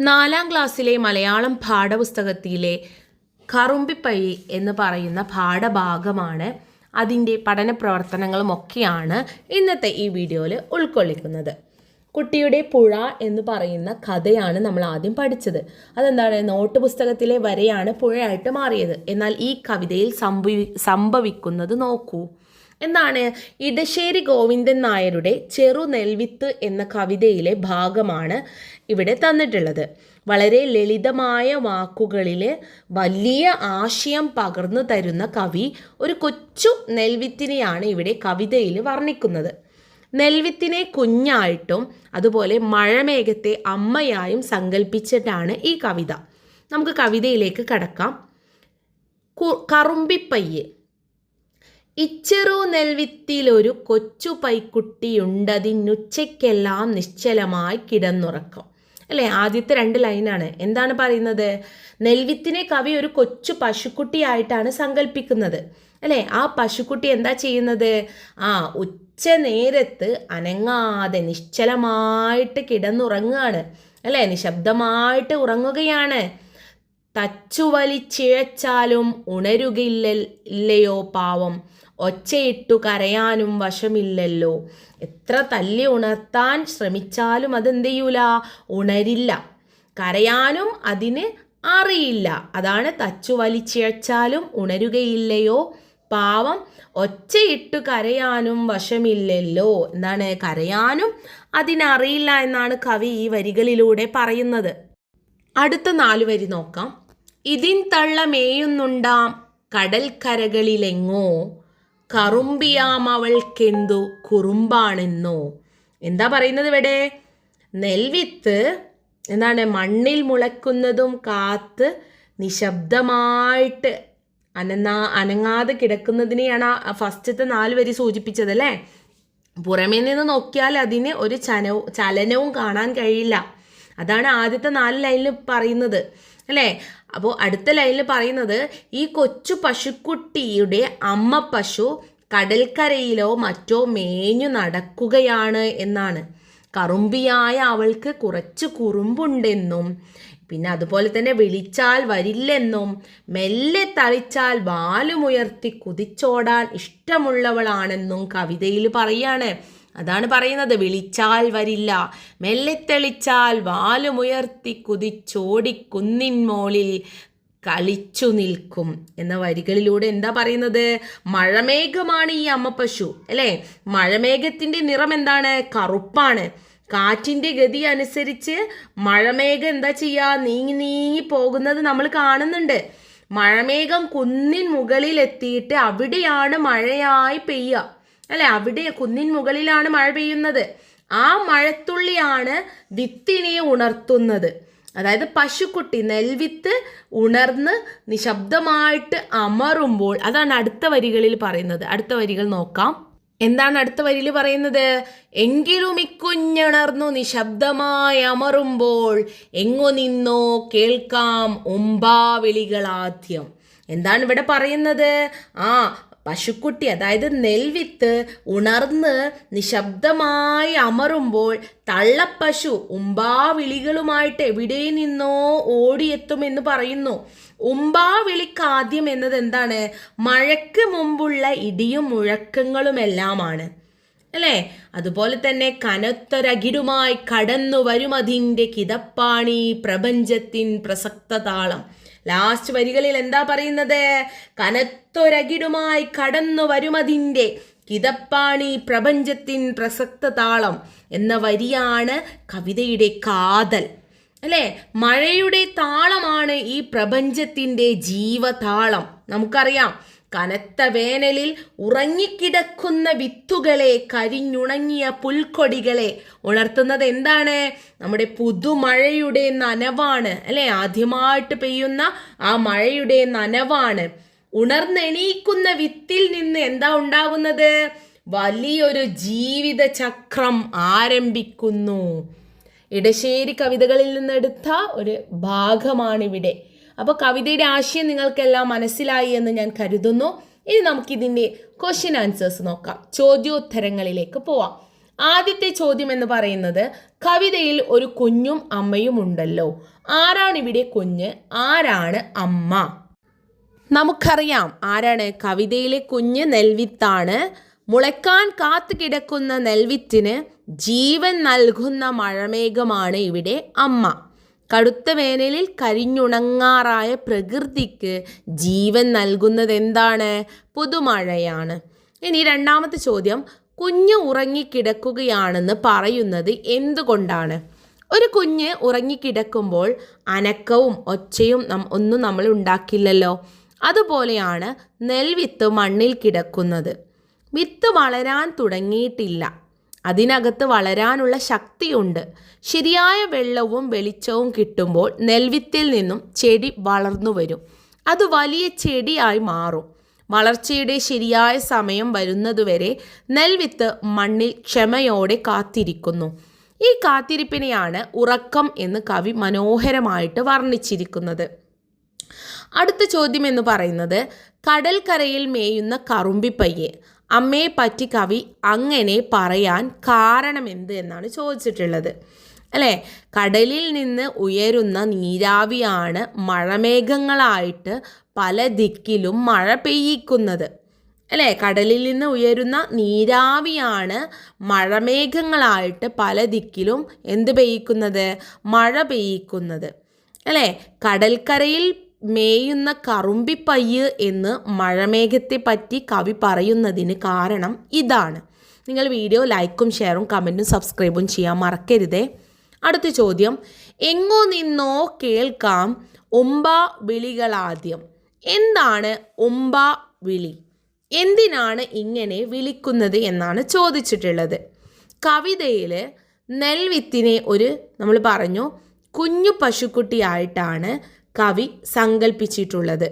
നാലാം ക്ലാസ്സിലെ മലയാളം പാഠപുസ്തകത്തിലെ കറുമ്പിപ്പൈ എന്ന് പറയുന്ന പാഠഭാഗമാണ്. അതിന്റെ പഠന പ്രവർത്തനങ്ങളുമൊക്കെയാണ് ഇന്നത്തെ ഈ വീഡിയോയിൽ ഉൾക്കൊള്ളിക്കുന്നത്. കുട്ടിയുടെ പുഴ എന്ന് പറയുന്ന കഥയാണ് നമ്മൾ ആദ്യം പഠിച്ചത്. അതെന്താണ്? നോട്ട് പുസ്തകത്തിലെ വരെയാണ് പുഴയായിട്ട് മാറിയത്. എന്നാൽ ഈ കവിതയിൽ സംഭവി സംഭവിക്കുന്നത് നോക്കൂ. എന്താണ് ഇടശ്ശേരി ഗോവിന്ദൻ നായരുടെ ചെറു നെൽവിത്ത് എന്ന കവിതയിലെ ഭാഗമാണ് ഇവിടെ തന്നിട്ടുള്ളത്. വളരെ ലളിതമായ വാക്കുകളിൽ വലിയ ആശയം പകർന്നു തരുന്ന കവി ഒരു കൊച്ചു നെൽവിത്തിനെയാണ് ഇവിടെ കവിതയിൽ വർണിക്കുന്നത്. നെൽവിത്തിനെ കുഞ്ഞായിട്ടും അതുപോലെ മഴമേഘത്തെ അമ്മയായും സങ്കല്പിച്ചിട്ടാണ് ഈ കവിത. നമുക്ക് കവിതയിലേക്ക് കടക്കാം. കറുമ്പിപ്പയ്യ്. ഇച്ചെറു നെൽവിത്തിലൊരു കൊച്ചു പൈക്കുട്ടിയുണ്ടതിനുച്ചയ്ക്കെല്ലാം നിശ്ചലമായി കിടന്നുറക്കം. അല്ലേ? ആദ്യത്തെ രണ്ട് ലൈനാണ്. എന്താണ് പറയുന്നത്? നെൽവിത്തിനെ കവി ഒരു കൊച്ചു പശുക്കുട്ടിയായിട്ടാണ് സങ്കല്പിക്കുന്നത് അല്ലേ? ആ പശുക്കുട്ടി എന്താ ചെയ്യുന്നത്? ആ ഉച്ച നേരത്ത് അനങ്ങാതെ നിശ്ചലമായിട്ട് കിടന്നുറങ്ങുകയാണ്. അല്ലേ? നിശബ്ദമായിട്ട് ഉറങ്ങുകയാണ്. തച്ചുവലിച്ചിഴച്ചാലും ഉണരുകയില്ല ഇല്ലയോ പാവം. ഒച്ചയിട്ടു കരയാനും വശമില്ലല്ലോ. എത്ര തല്ലി ഉണർത്താൻ ശ്രമിച്ചാലും അതെന്ത് ചെയ്യൂല ഉണരില്ല. കരയാനും അതിന് അറിയില്ല. അതാണ് തച്ചു വലിച്ചിഴച്ചാലും ഉണരുകയില്ലയോ? പാവം ഒച്ചയിട്ടു കരയാനും വശമില്ലല്ലോ. എന്താണ്? കരയാനും അതിനറിയില്ല എന്നാണ് കവി ഈ വരികളിലൂടെ പറയുന്നത്. അടുത്ത നാല് വരി നോക്കാം. ഇതിൻ തള്ള മേയുന്നുണ്ടാം കടൽക്കരകളിലെങ്ങോ? കറുമ്പിയാമവൾക്കെന്തു കുറുമ്പാണെന്നോ? എന്താ പറയുന്നത് ഇവിടെ? നെൽവിത്ത് എന്താണ് മണ്ണിൽ മുളയ്ക്കുന്നതും കാത്ത് നിശബ്ദമായിട്ട് അനങ്ങാ അനങ്ങാതെ കിടക്കുന്നതിനെയാണ് ആ ഫസ്റ്റത്തെ നാല് വരി സൂചിപ്പിച്ചത് അല്ലേ? പുറമേ നിന്ന് നോക്കിയാൽ അതിന് ഒരു ചനവും ചലനവും കാണാൻ കഴിയില്ല. അതാണ് ആദ്യത്തെ നാല് ലൈനിൽ പറയുന്നത്. അല്ലേ? അപ്പോൾ അടുത്ത ലൈനിൽ പറയുന്നത് ഈ കൊച്ചു പശുക്കുട്ടിയുടെ അമ്മ പശു കടൽക്കരയിലോ മറ്റോ മേഞ്ഞു നടക്കുകയാണ് എന്നാണ്. കറുമ്പിയായ അവൾക്ക് കുറച്ച് കുറുമ്പുണ്ടെന്നും പിന്നെ അതുപോലെ തന്നെ വിളിച്ചാൽ വരില്ലെന്നും മെല്ലെ തളിച്ചാൽ വാലുമുയർത്തി കുതിച്ചോടാൻ ഇഷ്ടമുള്ളവളാണെന്നും കവിതയിൽ പറയാണ്. അതാണ് പറയുന്നത്. വിളിച്ചാൽ വരില്ല. മെല്ലെ തെളിച്ചാൽ വാലുമുയർത്തി കുതിച്ചോടി കുന്നിൻ മോളിൽ കളിച്ചു നിൽക്കും. എന്ന വരികളിലൂടെ എന്താ പറയുന്നത്? മഴമേഘമാണ് ഈ അമ്മ പശു അല്ലേ? മഴമേഘത്തിന്റെ നിറം എന്താണ്? കറുപ്പാണ്. കാറ്റിന്റെ ഗതി അനുസരിച്ച് മഴമേഘം എന്താ ചെയ്യുക നീങ്ങി നീങ്ങി പോകുന്നത് നമ്മൾ കാണുന്നുണ്ട്. മഴമേഘം കുന്നിൻ മുകളിൽ എത്തിയിട്ട് അവിടെയാണ് മഴയായി പെയ്യുക. അല്ലെ? അവിടെ കുന്നിൻ മുകളിലാണ് മഴ പെയ്യുന്നത്. ആ മഴത്തുള്ളിയാണ് വിത്തിനെ ഉണർത്തുന്നത്. അതായത് പശുക്കുട്ടി നെൽവിത്ത് ഉണർന്ന് നിശബ്ദമായിട്ട് അമറുമ്പോൾ അതാണ് അടുത്ത വരികളിൽ പറയുന്നത്. അടുത്ത വരികൾ നോക്കാം. എന്താണ് അടുത്ത വരിയിൽ പറയുന്നത്? എങ്കിലും ഇക്കുഞ്ഞുണർന്നു നിശബ്ദമായി അമറുമ്പോൾ എങ്ങോ നിന്നോ കേൾക്കാം ഒമ്പാവിളികളാദ്യം എന്താണ് ഇവിടെ പറയുന്നത്? ആ പശുക്കുട്ടി അതായത് നെൽവിത്ത് ഉണർന്ന് നിശബ്ദമായി അമറുമ്പോൾ തള്ളപ്പശു ഉമ്പാവിളികളുമായിട്ട് എവിടെ നിന്നോ ഓടിയെത്തുമെന്ന് പറയുന്നു. ഉമ്പാവിളിക്കാദ്യം എന്നത് എന്താണ്? മഴയ്ക്ക് മുമ്പുള്ള ഇടിയും മുഴക്കങ്ങളുമെല്ലാമാണ്. അല്ലേ? അതുപോലെ തന്നെ കനത്തൊരകിടുമായി കടന്നു വരുമതിന്റെ കിതപ്പാണി പ്രപഞ്ചത്തിൻ പ്രസക്ത താളം ലാസ്റ്റ് വരികളിൽ എന്താ പറയുന്നത്? കനത്തൊരകിടുമായി കടന്നു വരുമതിന്റെ കിതപ്പാണി പ്രപഞ്ചത്തിൻ പ്രസക്ത താളം എന്ന വരിയാണ് കവിതയുടെ കാതൽ. അല്ലേ? മഴയുടെ താളമാണ് ഈ പ്രപഞ്ചത്തിന്റെ ജീവതാളം. നമുക്കറിയാം കനത്ത വേനലിൽ ഉറങ്ങിക്കിടക്കുന്ന വിത്തുകളെ കരിഞ്ഞുണങ്ങിയ പുൽക്കൊടികളെ ഉണർത്തുന്നത് എന്താണ്? നമ്മുടെ പുതുമഴയുടെ നനവാണ്. അല്ലെ? ആദ്യമായിട്ട് പെയ്യുന്ന ആ മഴയുടെ നനവാണ്. ഉണർന്നെണീക്കുന്ന വിത്തിൽ നിന്ന് എന്താ ഉണ്ടാകുന്നത് വലിയൊരു ജീവിത ചക്രം ആരംഭിക്കുന്നു. ഇടശ്ശേരി കവിതകളിൽ നിന്നെടുത്ത ഒരു ഭാഗമാണിവിടെ. അപ്പോൾ കവിതയുടെ ആശയം നിങ്ങൾക്കെല്ലാം മനസ്സിലായി എന്ന് ഞാൻ കരുതുന്നു. ഇനി നമുക്കിതിന്റെ ക്വസ്റ്റ്യൻ ആൻസേഴ്സ് നോക്കാം. ചോദ്യോത്തരങ്ങളിലേക്ക് പോവാം. ആദ്യത്തെ ചോദ്യം എന്ന് പറയുന്നത് കവിതയിൽ ഒരു കുഞ്ഞും അമ്മയും ഉണ്ടല്ലോ. ആരാണ് ഇവിടെ കുഞ്ഞ്? ആരാണ് അമ്മ? നമുക്കറിയാം ആരാണ് കവിതയിലെ കുഞ്ഞ് നെൽവിത്താണ്. മുളയ്ക്കാൻ കാത്തു കിടക്കുന്ന നെൽവിത്തിന് ജീവൻ നൽകുന്ന മഴമേഘമാണ് ഇവിടെ അമ്മ. കടുത്ത വേനലിൽ കരിഞ്ഞുണങ്ങാറായ പ്രകൃതിക്ക് ജീവൻ നൽകുന്നത് എന്താണ് പുതുമഴയാണ്. ഇനി രണ്ടാമത്തെ ചോദ്യം കുഞ്ഞ് ഉറങ്ങിക്കിടക്കുകയാണെന്ന് പറയുന്നത് എന്തുകൊണ്ടാണ്? ഒരു കുഞ്ഞ് ഉറങ്ങിക്കിടക്കുമ്പോൾ അനക്കവും ഒച്ചയും നം ഒന്നും നമ്മൾ ഉണ്ടാക്കില്ലല്ലോ. അതുപോലെയാണ് നെൽവിത്ത് മണ്ണിൽ കിടക്കുന്നത്. വിത്ത് വളരാൻ തുടങ്ങിയിട്ടില്ല. അതിനകത്ത് വളരാനുള്ള ശക്തിയുണ്ട്. ശരിയായ വെള്ളവും വെളിച്ചവും കിട്ടുമ്പോൾ നെൽവിത്തിൽ നിന്നും ചെടി വളർന്നു വരും. അത് വലിയ ചെടിയായി മാറും. വളർച്ചയുടെ ശരിയായ സമയം വരുന്നതുവരെ നെൽവിത്ത് മണ്ണിൽ ക്ഷമയോടെ കാത്തിരിക്കുന്നു. ഈ കാത്തിരിപ്പിനെയാണ് ഉറക്കം എന്ന് കവി മനോഹരമായിട്ട് വർണിച്ചിരിക്കുന്നത്. അടുത്ത ചോദ്യം എന്ന് പറയുന്നത് കടൽക്കരയിൽ മേയുന്ന കറുമ്പിപ്പയ്യെ. അമ്മയെ പറ്റി കവി അങ്ങനെ പറയാൻ കാരണം കാരണമെന്ത് എന്നാണ് ചോദിച്ചിട്ടുള്ളത്. അല്ലേ? കടലിൽ നിന്ന് ഉയരുന്ന നീരാവിയാണ് മഴമേഘങ്ങളായിട്ട് പല ദിക്കിലും മഴ പെയ്യിക്കുന്നത്. അല്ലേ? കടലിൽ നിന്ന് ഉയരുന്ന നീരാവിയാണ് മഴമേഘങ്ങളായിട്ട് പല ദിക്കിലും എന്ത് പെയ്യിക്കുന്നത്? മഴ പെയ്യിക്കുന്നത്. അല്ലേ? കടൽക്കരയിൽ മേയുന്ന കറുമ്പിപ്പയ്യ് എന്ന് മഴമേഘത്തെ പറ്റി കവി പറയുന്നതിന് കാരണം ഇതാണ്. നിങ്ങൾ വീഡിയോ ലൈക്കും ഷെയറും കമന്റും സബ്സ്ക്രൈബും ചെയ്യാൻ മറക്കരുതേ. അടുത്ത ചോദ്യം. എങ്ങോ നിന്നോ കേൾക്കാം ഒമ്പ വിളികളാദ്യം. എന്താണ് ഒമ്പ വിളി? എന്തിനാണ് ഇങ്ങനെ വിളിക്കുന്നത് എന്നാണ് ചോദിച്ചിട്ടുള്ളത്. കവിതയിൽ നെൽവിത്തിനെ ഒരു നമ്മൾ പറഞ്ഞു കുഞ്ഞു പശുക്കുട്ടിയായിട്ടാണ് കവി സങ്കല്പിച്ചിട്ടുള്ളത്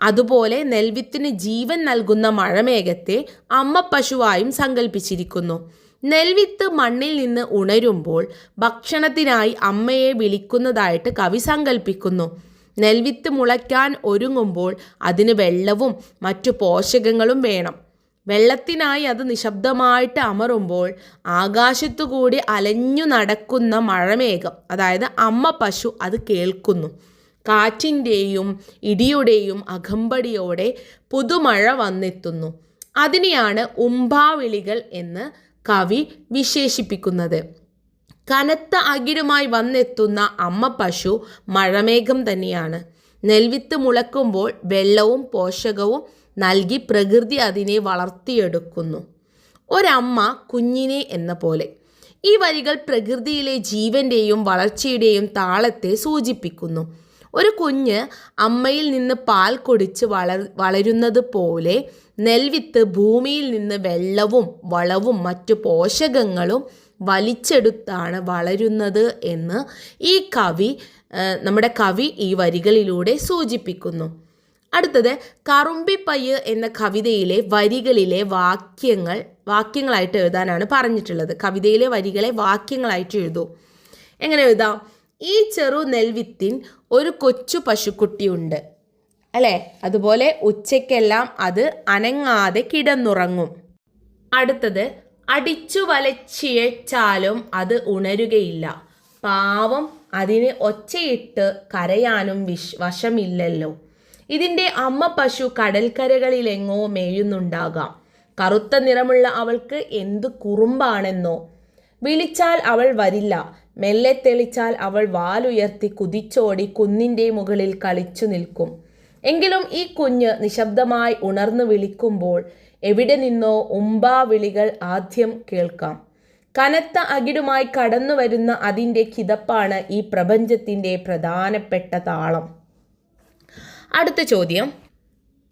അതുപോലെ നെൽവിത്തിന് ജീവൻ നൽകുന്ന മഴമേഘത്തെ അമ്മ പശുവായും സങ്കല്പിച്ചിരിക്കുന്നു നെൽവിത്ത് മണ്ണിൽ നിന്ന് ഉണരുമ്പോൾ ഭക്ഷണത്തിനായി അമ്മയെ വിളിക്കുന്നതായിട്ട് കവി സങ്കല്പിക്കുന്നു നെൽവിത്ത് മുളയ്ക്കാൻ ഒരുങ്ങുമ്പോൾ അതിന് വെള്ളവും മറ്റു പോഷകങ്ങളും വേണം. വെള്ളത്തിനായി അത് നിശബ്ദമായിട്ട് അമറുമ്പോൾ ആകാശത്തുകൂടി അലഞ്ഞു നടക്കുന്ന മഴമേഘം അതായത് അമ്മ പശു അത് കേൾക്കുന്നു. കാറ്റിന്റെയും ഇടിയുടെയും അകമ്പടിയോടെ പുതുമഴ വന്നെത്തുന്നു. അതിനെയാണ് ഉംബാവിളികൾ എന്ന് കവി വിശേഷിപ്പിക്കുന്നത്. കനത്ത അകിടുമായി വന്നെത്തുന്ന അമ്മ പശു മഴമേഘം തന്നെയാണ്. നെൽവിത്ത് മുളക്കുമ്പോൾ വെള്ളവും പോഷകവും നൽകി പ്രകൃതി അതിനെ വളർത്തിയെടുക്കുന്നു. ഒരമ്മ കുഞ്ഞിനെ എന്ന പോലെ. ഈ വരികൾ പ്രകൃതിയിലെ ജീവന്റെയും വളർച്ചയുടെയും താളത്തെ സൂചിപ്പിക്കുന്നു. ഒരു കുഞ്ഞ് അമ്മയിൽ നിന്ന് പാൽ കുടിച്ച് വളർ വളരുന്നത് പോലെ നെൽവിത്ത് ഭൂമിയിൽ നിന്ന് വെള്ളവും വളവും മറ്റു പോഷകങ്ങളും വലിച്ചെടുത്താണ് വളരുന്നത് എന്ന് ഈ കവി നമ്മുടെ കവി ഈ വരികളിലൂടെ സൂചിപ്പിക്കുന്നു. അടുത്തത് കറുമ്പിപ്പയ്യ് എന്ന കവിതയിലെ വരികളിലെ വാക്യങ്ങൾ വാക്യങ്ങളായിട്ട് എഴുതാനാണ് പറഞ്ഞിട്ടുള്ളത്. കവിതയിലെ വരികളെ വാക്യങ്ങളായിട്ട് എഴുതൂ. എങ്ങനെ എഴുതാം? ഈ ചെറു നെൽവിത്തിൻ ഒരു കൊച്ചു പശുക്കുട്ടിയുണ്ട്. അല്ലേ? അതുപോലെ ഉച്ചയ്ക്കെല്ലാം അത് അനങ്ങാതെ കിടന്നുറങ്ങും. അടുത്തത് അടിച്ചു വലച്ചിഴച്ചാലും അത് ഉണരുകയില്ല. പാവം അതിന് ഒച്ചയിട്ട് കരയാനും വിഷ് വശമില്ലല്ലോ. ഇതിന്റെ അമ്മ പശു കടൽക്കരകളിലെങ്ങോ മേയുന്നുണ്ടാകാം. കറുത്ത നിറമുള്ള അവൾക്ക് എന്ത് കുറുമ്പാണെന്നോ. വിളിച്ചാൽ അവൾ വരില്ല. മെല്ലെ തെളിച്ചാൽ അവൾ വാലുയർത്തി കുതിച്ചോടി കുന്നിന്റെ മുകളിൽ കളിച്ചു നിൽക്കും. എങ്കിലും ഈ കുഞ്ഞ് നിശബ്ദമായി ഉണർന്നു വിളിക്കുമ്പോൾ എവിടെ നിന്നോ ഉമ്പാ വിളികൾ ആദ്യം കേൾക്കാം. കനത്ത അകിടുമായി കടന്നു വരുന്ന അതിന്റെ കിതപ്പാണ് ഈ പ്രപഞ്ചത്തിന്റെ പ്രധാനപ്പെട്ട താളം. അടുത്ത ചോദ്യം.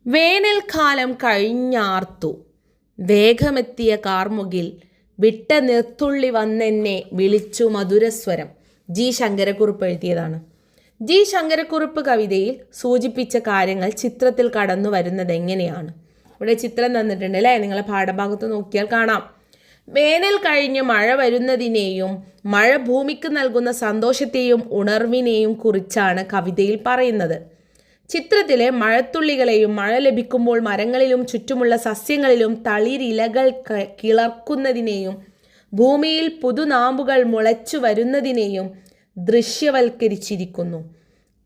വേനൽക്കാലം കഴിഞ്ഞാർത്തു. വേഗമെത്തിയ കാർമുകിൽ വിട്ട നിർത്തുള്ളി വന്നെന്നെ വിളിച്ചു മധുരസ്വരം. ജി. ശങ്കരക്കുറുപ്പ് എഴുതിയതാണ്. ജി. ശങ്കരക്കുറുപ്പ് കവിതയിൽ സൂചിപ്പിച്ച കാര്യങ്ങൾ ചിത്രത്തിൽ കടന്നു വരുന്നത് എങ്ങനെയാണ്? ഇവിടെ ചിത്രം തന്നിട്ടുണ്ട് അല്ലേ? നിങ്ങളെ പാഠഭാഗത്ത് നോക്കിയാൽ കാണാം. വേനൽ കഴിഞ്ഞ് മഴ വരുന്നതിനെയും മഴ ഭൂമിക്ക് നൽകുന്ന സന്തോഷത്തെയും ഉണർവിനെയും കുറിച്ചാണ് കവിതയിൽ പറയുന്നത്. ചിത്രത്തിലെ മഴത്തുള്ളികളെയും മഴ ലഭിക്കുമ്പോൾ മരങ്ങളിലും ചുറ്റുമുള്ള സസ്യങ്ങളിലും തളിരിലകൾ കിളർക്കുന്നതിനെയും ഭൂമിയിൽ പുതുനാമ്പുകൾ മുളച്ചു വരുന്നതിനെയും ദൃശ്യവൽക്കരിച്ചിരിക്കുന്നു.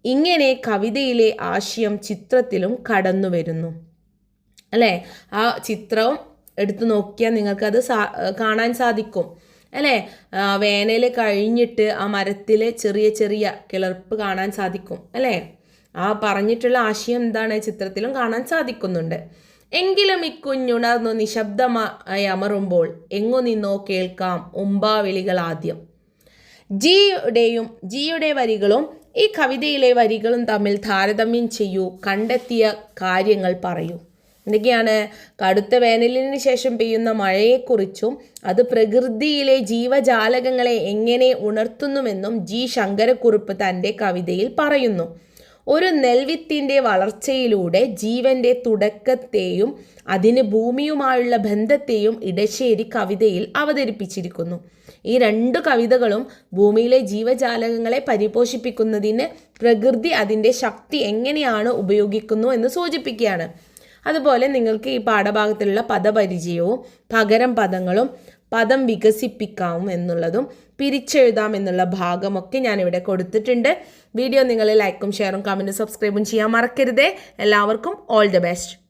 ഇങ്ങനെ കവിതയിലെ ആശയം ചിത്രത്തിലും കടന്നു വരുന്നു. അല്ലേ? ആ ചിത്രം എടുത്തു നോക്കിയാൽ നിങ്ങൾക്കത് സാ കാണാൻ സാധിക്കും. അല്ലേ? വേനൽ കഴിഞ്ഞിട്ട് ആ മരത്തിലെ ചെറിയ ചെറിയ കിളർപ്പ് കാണാൻ സാധിക്കും. അല്ലേ? ആ പറഞ്ഞിട്ടുള്ള ആശയം എന്താണ് ചിത്രത്തിലും കാണാൻ സാധിക്കുന്നുണ്ട്. എങ്കിലും ഇക്കുഞ്ഞുണർന്നു നിശബ്ദമായി അമറുമ്പോൾ എങ്ങു നിന്നോ കേൾക്കാം ഉമ്പാവിളികൾ ആദ്യം. ജിയുടെയും ജിയുടെ വരികളും ഈ കവിതയിലെ വരികളും തമ്മിൽ താരതമ്യം ചെയ്യൂ കണ്ടെത്തിയ കാര്യങ്ങൾ പറയൂ. എന്തൊക്കെയാണ്? കടുത്ത വേനലിന് ശേഷം പെയ്യുന്ന മഴയെക്കുറിച്ചും അത് പ്രകൃതിയിലെ ജീവജാലകങ്ങളെ എങ്ങനെ ഉണർത്തുന്നുവെന്നും ജി ശങ്കരക്കുറുപ്പ് തന്റെ കവിതയിൽ പറയുന്നു. ഒരു നെൽവിത്തിന്റെ വളർച്ചയിലൂടെ ജീവന്റെ തുടക്കത്തെയും അതിന് ഭൂമിയുമായുള്ള ബന്ധത്തെയും ഇടശ്ശേരി കവിതയിൽ അവതരിപ്പിച്ചിരിക്കുന്നു. ഈ രണ്ട് കവിതകളും ഭൂമിയിലെ ജീവജാലകങ്ങളെ പരിപോഷിപ്പിക്കുന്നതിന് പ്രകൃതി അതിന്റെ ശക്തി എങ്ങനെയാണ് ഉപയോഗിക്കുന്നു എന്ന് സൂചിപ്പിക്കുകയാണ്. അതുപോലെ നിങ്ങൾക്ക് ഈ പാഠഭാഗത്തിലുള്ള പദപരിചയവും പകരം പദങ്ങളും പദം വികസിപ്പിക്കാം എന്നുള്ളതും പിരിച്ചെഴുതാം എന്നുള്ള ഭാഗമൊക്കെ ഞാനിവിടെ കൊടുത്തിട്ടുണ്ട്. വീഡിയോ നിങ്ങൾ ലൈക്കും ഷെയറും കമന്റും സബ്സ്ക്രൈബും ചെയ്യാൻ മറക്കരുതേ. എല്ലാവർക്കും ഓൾ ദി ബെസ്റ്റ്